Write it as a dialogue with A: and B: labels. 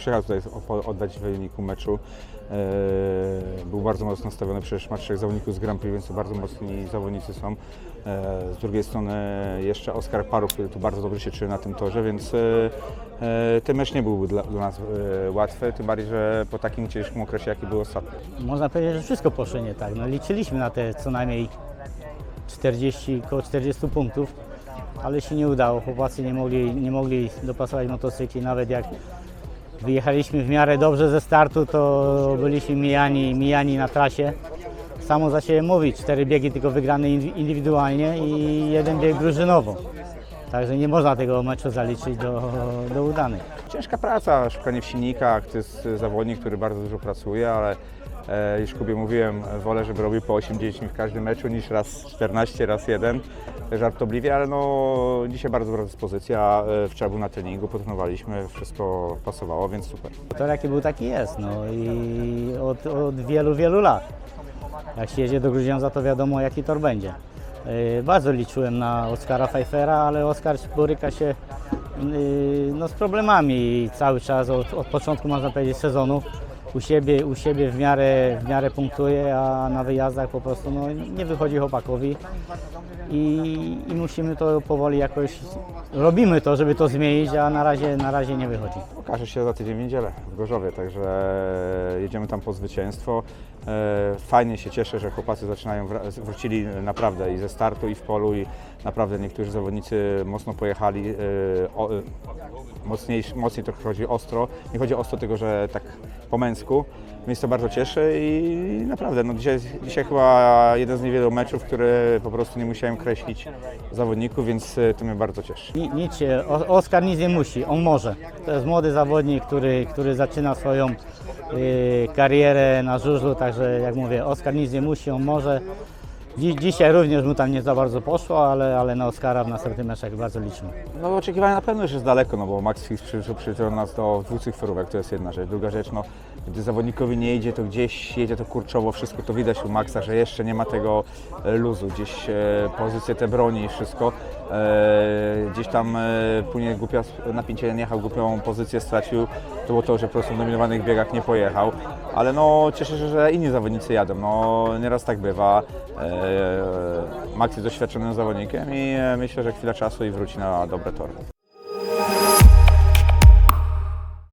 A: przyjechał tutaj opo- oddać w wyniku meczu. E, Był bardzo mocno nastawiony, przecież ma trzech zawodników z Grand Prix, więc to bardzo mocni zawodnicy są. E, Z drugiej strony jeszcze Oskar Parów, który tu bardzo dobrze się czuje na tym torze, więc e, ten mecz nie byłby dla, dla nas łatwy, tym bardziej, że po takim ciężkim okresie, jaki był ostatni.
B: Można powiedzieć, że wszystko poszło nie tak. No, liczyliśmy na te co najmniej 40, około 40 punktów, ale się nie udało. Chłopacy nie mogli, nie mogli dopasować motocykli, nawet jak wyjechaliśmy w miarę dobrze ze startu, to byliśmy mijani, mijani na trasie. Samo za siebie mówi, cztery biegi tylko wygrane indy- indywidualnie i jeden bieg drużynowo. Także nie można tego meczu zaliczyć do, do udanych.
A: Ciężka praca, szukanie w silnikach, to jest zawodnik, który bardzo dużo pracuje, ale e, już Kubie mówiłem, wolę, żeby robił po 8-10 w każdym meczu niż raz 14, raz jeden, żartobliwie, ale no dzisiaj bardzo dobra dyspozycja, e, wczoraj był na treningu, potrenowaliśmy, wszystko pasowało, więc super.
B: Tor jaki był, taki jest. No i od, od wielu, wielu lat. Jak się jedzie do Grudziądza, to wiadomo, jaki tor będzie. Yy, Bardzo liczyłem na Oskara Pfeiffera, ale Oskar boryka się yy, no, z problemami cały czas od, od początku, można powiedzieć, sezonu. U siebie, u siebie w, miarę, w miarę punktuje, a na wyjazdach po prostu no, nie wychodzi chłopakowi. I, I musimy to powoli jakoś, robimy to, żeby to zmienić, a na razie, na razie nie wychodzi.
A: Okaże się za tydzień w niedzielę w Gorzowie, także jedziemy tam po zwycięstwo. E, Fajnie się cieszę, że chłopacy zaczynają, wrócili naprawdę i ze startu i w polu i naprawdę niektórzy zawodnicy mocno pojechali, e, mocniej, mocniej trochę chodzi ostro. Nie chodzi ostro, tylko że tak po męsku. Więc to bardzo cieszy i naprawdę no dzisiaj, dzisiaj chyba jeden z niewielu meczów, które po prostu nie musiałem kreślić zawodników, więc e, to mnie bardzo cieszy.
B: Ni- Nic Oskar nic nie musi, on może. To jest młody zawodnik, który, który zaczyna swoją y, karierę na żużlu, także jak mówię, Oskar nic nie musi, on może. Dzi- dzisiaj również mu tam nie za bardzo poszło, ale, ale na Oskara w następnym meczach bardzo liczymy.
A: No oczekiwania na pewno już jest daleko, no bo Max Fix przyszedł, przyszedł nas do dwucyfrówek, to jest jedna rzecz. Druga rzecz, no gdy zawodnikowi nie idzie, to gdzieś jedzie to kurczowo, wszystko to widać u Maxa, że jeszcze nie ma tego e, luzu, gdzieś e, pozycje te broni i wszystko. E, gdzieś tam e, później głupia napięcie nie jechał, głupią pozycję stracił, to było to, że po prostu w nominowanych biegach nie pojechał. Ale no cieszę się, że inni zawodnicy jadą, no nieraz tak bywa. E, Max jest doświadczonym zawodnikiem i e, myślę, że chwila czasu i wróci na dobre tory.